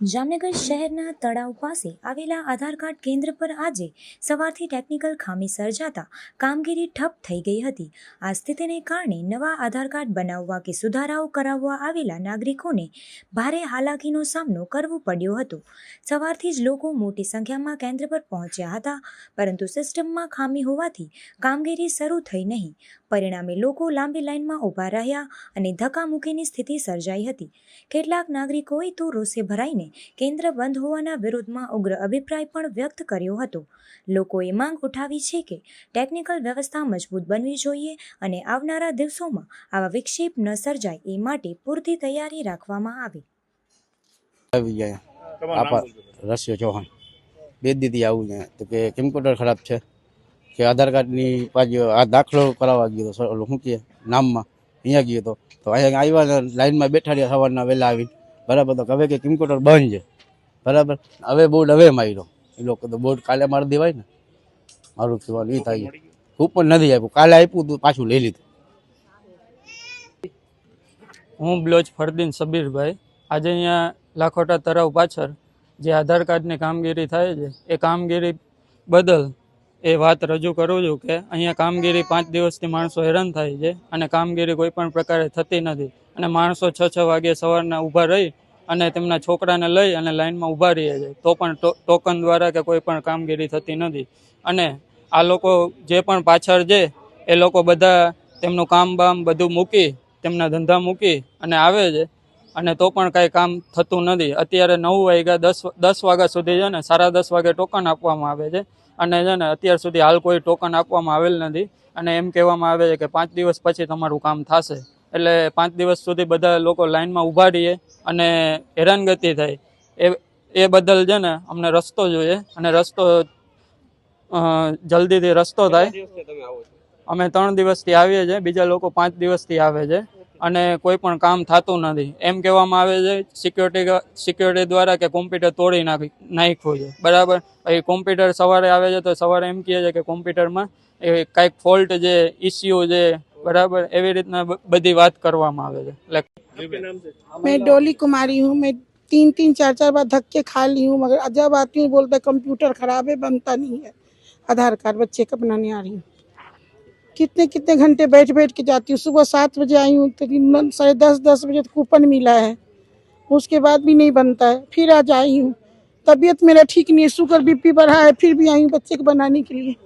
જામનગર શહેરના તળાવ પાસે આવેલા આધાર કાર્ડ કેન્દ્ર પર આજે સવારથી ટેકનિકલ ખામી સર્જાતા કામગીરી ઠપ થઈ ગઈ હતી. આ સ્થિતિને કારણે નવા આધાર કાર્ડ બનાવવા કે સુધારાઓ કરાવવા આવેલા નાગરિકોને ભારે હાલાકીનો સામનો કરવો પડ્યો હતો. સવારથી જ લોકો મોટી સંખ્યામાં કેન્દ્ર પર પહોંચ્યા હતા, પરંતુ સિસ્ટમમાં ખામી હોવાથી કામગીરી શરૂ થઈ નહીં. પરિણામે લોકો લાંબી લાઇનમાં ઊભા રહ્યા અને ધક્કામુક્કીની સ્થિતિ સર્જાઈ હતી. કેટલાક નાગરિકોએ તો રોષે ભરાઈને કેન્દ્ર બંધ હોવાના વિરોધમાં ઉગ્ર અભિપ્રાય પણ વ્યક્ત કર્યો હતો. લોકોએ માંગ ઉઠાવી છે કે ટેકનિકલ વ્યવસ્થા મજબૂત બનવી જોઈએ અને આવનારા દિવસોમાં આવા વિક્ષેપ ન સર્જાય એ માટે પૂરતી તૈયારી રાખવામાં આવે. રસ્યો ચૌહાણ. બે દીદી આવું છે. તો કે કમ્પ્યુટર ખરાબ છે? કે આધાર કાર્ડની પાછી આ દાખલો કરાવવા ગયો તો ઓલું શું કહે નામમાં? અહીંયા ગયો હતો. તો અહીંયા આવ્યા લાઈનમાં બેઠા રહ્યા સવારના વહેલા આવીને. બરાબર, તો હવે કે કમ્પ્યુટર બંધ છે. બરાબર? હવે બોર્ડ હવે માર્યો. એ લોકો તો બોર્ડ કાલે મારી દેવાય ને. મારું કહેવાનું એ થાય. કૂપન નથી આપ્યું. કાલે આપ્યું તું, પાછું લઈ લીધું. હું બ્લોચ ફરદીન સબીરભાઈ. આજે અહીંયા લાખોટા તળાવ પાછળ જે આધાર કાર્ડની કામગીરી થાય છે, એ કામગીરી બદલ એ વાત રજૂ કરું છું કે અહીંયા કામગીરી પાંચ દિવસથી માણસો હેરાન થાય છે અને કામગીરી કોઈ પણ પ્રકારે થતી નથી. અને માણસો છ છ વાગે સવારના ઊભા રહી અને તેમના છોકરાને લઈ અને લાઇનમાં ઊભા રહીએ છે. તો પણ ટોકન દ્વારા કે કોઈ પણ કામગીરી થતી નથી. અને આ લોકો જે પણ પાછળ છે, એ લોકો બધા તેમનું કામ બામ બધું મૂકી, તેમના ધંધા મૂકી અને આવે છે. અને તો પણ કાંઈ કામ થતું નથી. અત્યારે નવ વાગ્યા દસ દસ વાગ્યા સુધી છે ને સાડા દસ વાગે ટોકન આપવામાં આવે છે. અને છે ને અત્યાર સુધી હાલ કોઈ ટોકન આપવામાં આવેલ નથી. અને એમ કહેવામાં આવે છે કે પાંચ દિવસ પછી તમારું કામ થશે. એટલે પાંચ દિવસ સુધી બધા લોકો લાઇનમાં ઊભા રહીએ અને હેરાનગતિ થાય. એ એ બદલ છે ને અમને રસ્તો જોઈએ. અને રસ્તો જલ્દીથી રસ્તો થાય. અમે ત્રણ દિવસથી આવીએ છીએ. બીજા લોકો પાંચ દિવસથી આવે છે. અને કોઈ પણ કામ થતું નથી એમ કહેવામાં આવે છે સિક્યોરિટી સિક્યોરિટી દ્વારા કે કોમ્પ્યુટર તોડી નાખી નાખ્યું છે બરાબર એ કોમ્પ્યુટર સવારે આવે છે તો સવારે એમ કહે છે કે કોમ્પ્યુટરમાં એ કાંઈક ફોલ્ટ છે ઇસ્યુ છે બરાબર એવી રીતના બ- બધી વાત કરવામાં આવે છે એટલે આપકે નામ से मैं डोली कुमारी हूँ मैं तीन तीन चार चार बार धक्के खा ली हूँ मगर जब आती हूँ बोलते कंप्यूटर खराब है बनता नहीं है आधार कार्ड बच्चे का बनाने आ रही हूँ कितने कितने घंटे बैठ बैठ के जाती हूँ? सुबह सात बजे आई हूँ तो दिन साढ़े दस दस बजे कूपन मिला है। उसके बाद भी नहीं बनता है। फिर आज आई हूँ। तबीयत मेरा ठीक नहीं है, शुगर, बीपी बढ़ा है, फिर भी आई हूँ बच्चे को बनाने के लिए।